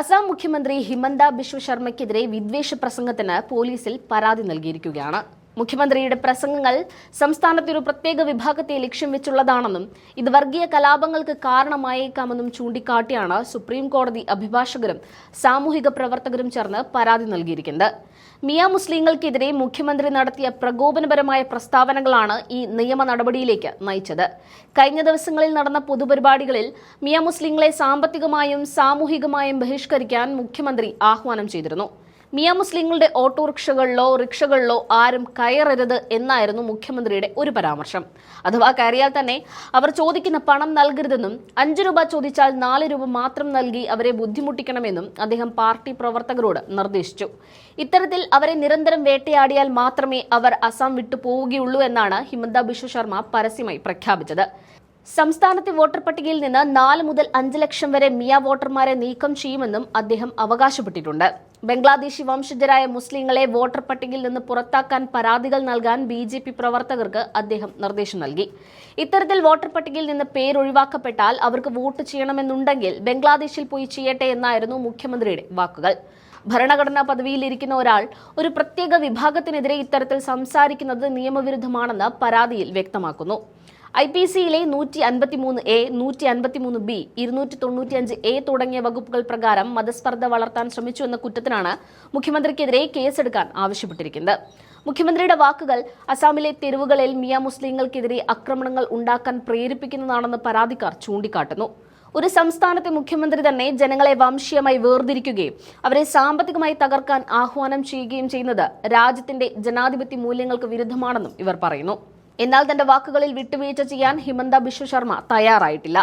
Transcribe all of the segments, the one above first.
അസം മുഖ്യമന്ത്രി ഹിമന്ത ബിശ്വ ശർമ്മയ്ക്കെതിരെ വിദ്വേഷ പ്രസംഗത്തിന് പോലീസിൽ പരാതി നൽകിയിരിക്കുകയാണ്. മുഖ്യമന്ത്രിയുടെ പ്രസംഗങ്ങൾ സംസ്ഥാനത്തെ ഒരു പ്രത്യേക വിഭാഗത്തെ ലക്ഷ്യം വെച്ചുള്ളതാണെന്നും ഇത് വർഗീയ കലാപങ്ങൾക്ക് കാരണമായേക്കാമെന്നും ചൂണ്ടിക്കാട്ടിയാണ് സുപ്രീം കോടതി അഭിഭാഷകരും സാമൂഹിക പ്രവർത്തകരും ചേർന്ന് പരാതി നൽകിയിരിക്കുന്നത്. മിയ മുസ്ലിങ്ങൾക്കെതിരെ മുഖ്യമന്ത്രി നടത്തിയ പ്രകോപനപരമായ പ്രസ്താവനകളാണ് ഈ നിയമ നടപടിയിലേക്ക് നയിച്ചത്. കഴിഞ്ഞ ദിവസങ്ങളിൽ നടന്ന പൊതുപരിപാടികളിൽ മിയ മുസ്ലിങ്ങളെ സാമ്പത്തികമായും സാമൂഹികമായും ബഹിഷ്കരിക്കാൻ മുഖ്യമന്ത്രി ആഹ്വാനം ചെയ്തിരുന്നു. മിയ മുസ്ലിങ്ങളുടെ ഓട്ടോറിക്ഷകളിലോ റിക്ഷകളിലോ ആരും കയറരുത് എന്നായിരുന്നു മുഖ്യമന്ത്രിയുടെ ഒരു പരാമർശം. അഥവാ കയറിയാൽ തന്നെ അവർ ചോദിക്കുന്ന പണം നൽകരുതെന്നും അഞ്ചു രൂപ ചോദിച്ചാൽ നാല് രൂപ മാത്രം നൽകി അവരെ ബുദ്ധിമുട്ടിക്കണമെന്നും അദ്ദേഹം പാർട്ടി പ്രവർത്തകരോട് നിർദ്ദേശിച്ചു. ഇത്തരത്തിൽ അവരെ നിരന്തരം വേട്ടയാടിയാൽ മാത്രമേ അവർ അസം വിട്ടു പോവുകയുള്ളൂ എന്നാണ് ഹിമന്ത ബിശ്വ ശർമ്മ പരസ്യമായി പ്രഖ്യാപിച്ചത്. സംസ്ഥാനത്തെ വോട്ടർ പട്ടികയിൽ നിന്ന് നാല് മുതൽ അഞ്ച് ലക്ഷം വരെ മിയ വോട്ടർമാരെ നീക്കം ചെയ്യുമെന്നും അദ്ദേഹം അവകാശപ്പെട്ടിട്ടുണ്ട്. ബംഗ്ലാദേശി വംശജരായ മുസ്ലിങ്ങളെ വോട്ടർ പട്ടികയിൽ നിന്ന് പുറത്താക്കാൻ പരാതികൾ നൽകാൻ ബി ജെ പി പ്രവർത്തകർക്ക് അദ്ദേഹം നിർദ്ദേശം നൽകി. ഇത്തരത്തിൽ വോട്ടർ പട്ടികയിൽ നിന്ന് പേരൊഴിവാക്കപ്പെട്ടാൽ അവർക്ക് വോട്ട് ചെയ്യണമെന്നുണ്ടെങ്കിൽ ബംഗ്ലാദേശിൽ പോയി ചെയ്യട്ടെ എന്നായിരുന്നു മുഖ്യമന്ത്രിയുടെ വാക്കുകൾ. ഭരണഘടനാ പദവിയിലിരിക്കുന്ന ഒരാൾ ഒരു പ്രത്യേക വിഭാഗത്തിനെതിരെ ഇത്തരത്തിൽ സംസാരിക്കുന്നത് നിയമവിരുദ്ധമാണെന്ന് പരാതിയിൽ വ്യക്തമാക്കുന്നു. ഐ പി സിയിലെ നൂറ്റി അൻപത്തിമൂന്ന് എ നൂറ്റി അൻപത്തിമൂന്ന് ബി ഇരുന്നൂറ്റി തൊണ്ണൂറ്റിയഞ്ച് എ തുടങ്ങിയ വകുപ്പുകൾ പ്രകാരം മതസ്പർദ്ധ വളർത്താൻ ശ്രമിച്ചു എന്ന കുറ്റത്തിനാണ് മുഖ്യമന്ത്രിക്കെതിരെ കേസെടുക്കാൻ ആവശ്യപ്പെട്ടിരിക്കുന്നത്. മുഖ്യമന്ത്രിയുടെ വാക്കുകൾ അസാമിലെ തെരുവുകളിൽ മിയ മുസ്ലിങ്ങൾക്കെതിരെ ആക്രമണങ്ങൾ ഉണ്ടാക്കാൻ പ്രേരിപ്പിക്കുന്നതാണെന്ന് പരാതിക്കാർ ചൂണ്ടിക്കാട്ടുന്നു. ഒരു സംസ്ഥാനത്തെ മുഖ്യമന്ത്രി തന്നെ ജനങ്ങളെ വംശീയമായി വേർതിരിക്കുകയും അവരെ സാമ്പത്തികമായി തകർക്കാൻ ആഹ്വാനം ചെയ്യുകയും ചെയ്യുന്നത് രാജ്യത്തിന്റെ ജനാധിപത്യ മൂല്യങ്ങൾക്ക് വിരുദ്ധമാണെന്നും ഇവർ പറയുന്നു. എന്നാൽ തന്റെ വാക്കുകളിൽ വിട്ടുവീഴ്ച ചെയ്യാൻ ഹിമന്ത ബിശ്വ ശർമ്മ തയ്യാറായിട്ടില്ല.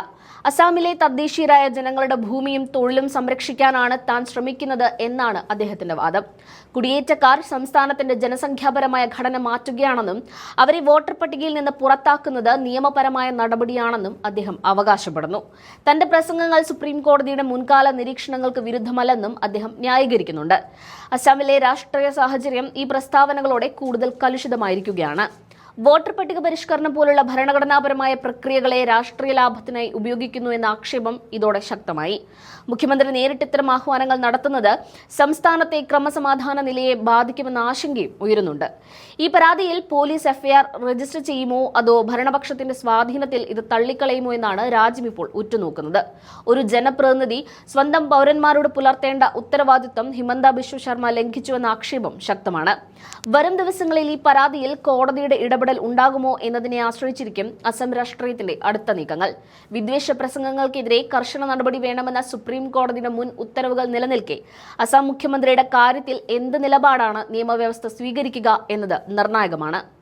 അസാമിലെ തദ്ദേശീയരായ ജനങ്ങളുടെ ഭൂമിയും തൊഴിലും സംരക്ഷിക്കാനാണ് താൻ ശ്രമിക്കുന്നത് എന്നാണ് അദ്ദേഹത്തിന്റെ വാദം. കുടിയേറ്റക്കാർ സംസ്ഥാനത്തിന്റെ ജനസംഖ്യാപരമായ ഘടന മാറ്റുകയാണെന്നും അവരെ വോട്ടർ പട്ടികയിൽ നിന്ന് പുറത്താക്കുന്നത് നിയമപരമായ നടപടിയാണെന്നും അദ്ദേഹം അവകാശപ്പെടുന്നു. തന്റെ പ്രസംഗങ്ങൾ സുപ്രീം കോടതിയുടെ മുൻകാല നിരീക്ഷണങ്ങൾക്ക് വിരുദ്ധമല്ലെന്നും അദ്ദേഹം ന്യായീകരിക്കുന്നുണ്ട്. അസാമിലെ രാഷ്ട്രീയ സാഹചര്യം ഈ പ്രസ്താവനകളോടെ കൂടുതൽ കലുഷിതമായിരിക്കുകയാണ്. വോട്ടർ പട്ടിക പരിഷ്കരണം പോലുള്ള ഭരണഘടനാപരമായ പ്രക്രിയകളെ രാഷ്ട്രീയ ലാഭത്തിനായി ഉപയോഗിക്കുന്നു എന്ന ആക്ഷേപം ഇതോടെ ശക്തമായി. മുഖ്യമന്ത്രി നേരിട്ട് ഇത്തരം ആഹ്വാനങ്ങൾ നടത്തുന്നത് സംസ്ഥാനത്തെ ക്രമസമാധാന നിലയെ ബാധിക്കുമെന്ന ആശങ്കയും ഉയരുന്നുണ്ട്. ഈ പരാതിയിൽ പോലീസ് എഫ്ഐആർ രജിസ്റ്റർ ചെയ്യുമോ അതോ ഭരണപക്ഷത്തിന്റെ സ്വാധീനത്തിൽ ഇത് തള്ളിക്കളയുമോ എന്നാണ് രാജ്യം ഇപ്പോൾ ഉറ്റുനോക്കുന്നത്. ഒരു ജനപ്രതിനിധി സ്വന്തം പൗരന്മാരോട് പുലർത്തേണ്ട ഉത്തരവാദിത്വം ഹിമന്ത ബിശ്വ ശർമ്മ ലംഘിച്ചുവെന്ന ആക്ഷേപം ശക്തമാണ്. വരും ദിവസങ്ങളിൽ ഈ പരാതിയിൽ കോടതിയുടെ ഇടപെടൽ ഉണ്ടാകുമോ എന്നതിനെ ആശ്രയിച്ചിരിക്കും അസം രാഷ്ട്രീയത്തിന്റെ അടുത്ത നീക്കങ്ങൾ. വിദ്വേഷ പ്രസംഗങ്ങൾക്കെതിരെ കർശന നടപടി വേണമെന്ന സുപ്രീം കോടതിയുടെ മുൻ ഉത്തരവുകൾ നിലനിൽക്കെ അസം മുഖ്യമന്ത്രിയുടെ കാര്യത്തിൽ എന്ത് നിലപാടാണ് നിയമവ്യവസ്ഥ സ്വീകരിക്കുക എന്നത് നിർണായകമാണ്.